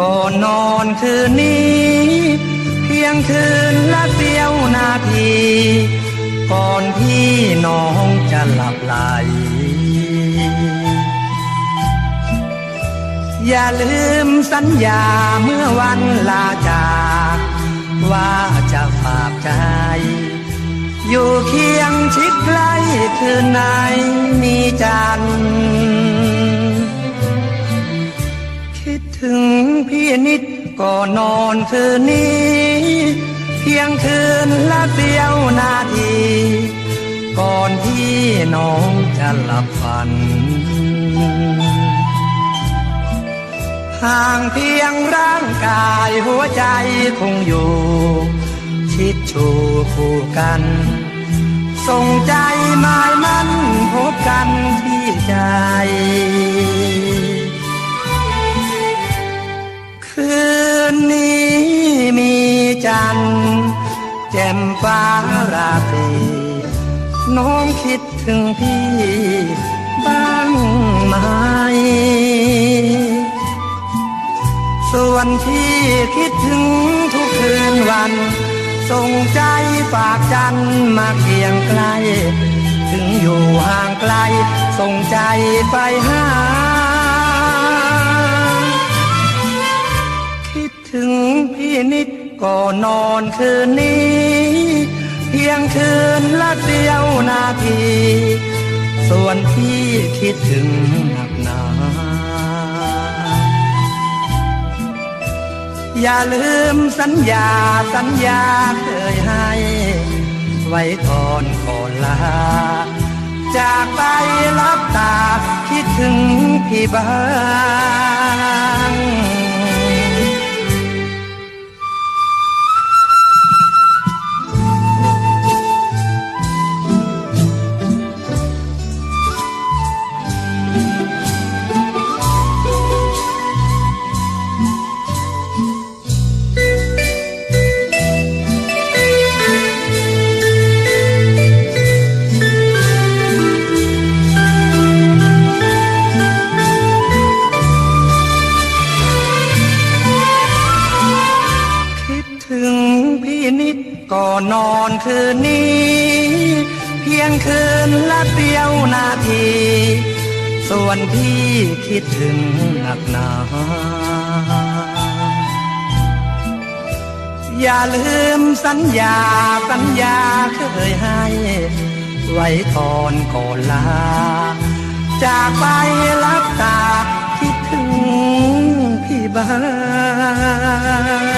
ก่อนนอนคืนนี้ เพียงคืนละเสี้ยวนาที ก่อนที่น้องจะหลับไหล อย่าลืมสัญญาเมื่อวันลาจากว่าจะฝากใจ อยู่เคียงชิดใกล้คืนไหนมีจันทร์ ถึงพี่นิดก่อนนอนคืนนี้ เพียงคืนละเสี้ยวนาที ก่อนที่น้องจะหลับฝัน ห่างเพียงร่างกายหัวใจคงอยู่ ชิดชูคู่กัน ส่งใจหมายมันพบกันที่ใจ จันแจ่มฟ้าราตรีน้องคิดถึงพี่บ้างไหมส่วนที่คิดถึงทุกคืนวัน ส่งใจฝากจันมาเคียงไกล ถึงอยู่ห่างไกล ส่งใจไปหา ก่อนอนคืนนี้ เพียงคืนละเดียวนาที ส่วนพี่คิดถึงหนักหนา อย่าลืมสัญญาสัญญาเคยให้ ไว้ก่อนก่อนลา จากไปรับตาคิดถึงพี่บ้า นิดก่อนนอนคืนนี้ เพียงคืนละเดียวนาที ส่วนพี่คิดถึงหนักหนา อย่าลืมสัญญาสัญญาเคยให้ ไว้ก่อนก่อนลา จากไปรับตาคิดถึงพี่บ้าง